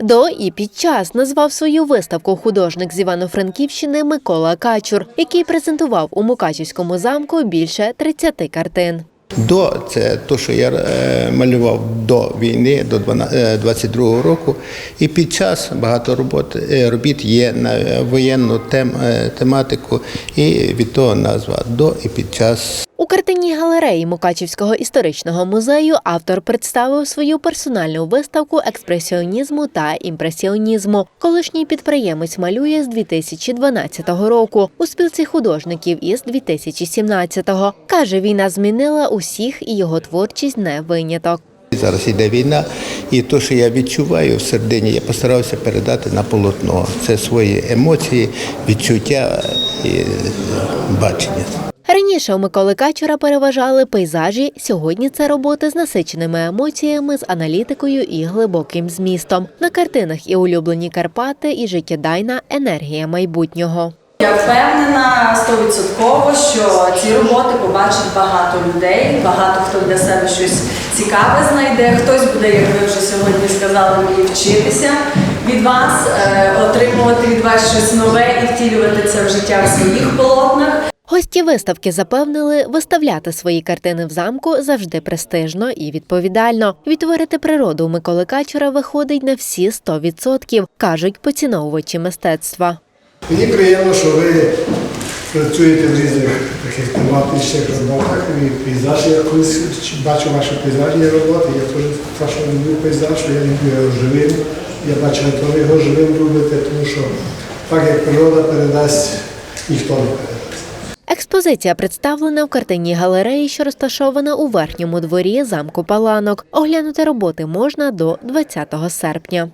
До і під час назвав свою виставку художник з Івано-Франківщини Микола Качур, який презентував у Мукачівському замку більше 30 картин. До це те, що я е, малював до війни, до 22-го року. І під час багато робот, е, робіт є на е, воєнну тем, е, тематику, і від того назва до і під час. У картинній галереї Мукачівського історичного музею автор представив свою персональну виставку експресіонізму та імпресіонізму. Колишній підприємець малює з 2012 року у спілці художників із 2017-го. Каже, війна змінила усіх, і його творчість не виняток. Зараз йде війна, і те, що я відчуваю всередині, я постарався передати на полотно. Це свої емоції, відчуття і бачення. Раніше у Миколи Качура переважали пейзажі. Сьогодні це роботи з насиченими емоціями, з аналітикою і глибоким змістом. На картинах і улюблені Карпати, і життєдайна енергія майбутнього. Я впевнена стовідсотково, що ці роботи побачить багато людей, багато хто для себе щось цікаве знайде. Хтось буде, як ви вже сьогодні сказали, мені вчитися від вас, е, отримувати від вас щось нове і втілювати це в життя в своїх полотнах. Гості виставки запевнили, виставляти свої картини в замку завжди престижно і відповідально. Відтворити природу у Миколи Качура виходить на всі 100%, кажуть поціновувачі мистецтва. Мені приємно, що ви працюєте в різних таких тематичних роботах. І пейзажі, я колись бачу ваші пейзажні роботи, я теж страшно люблю пейзаж, я люблю його живим. Я бачу, ви його живим любите, тому що так як природа передасть, ніхто не передасть. Експозиція представлена в картинній галереї, що розташована у верхньому дворі замку Паланок. Оглянути роботи можна до 20 серпня.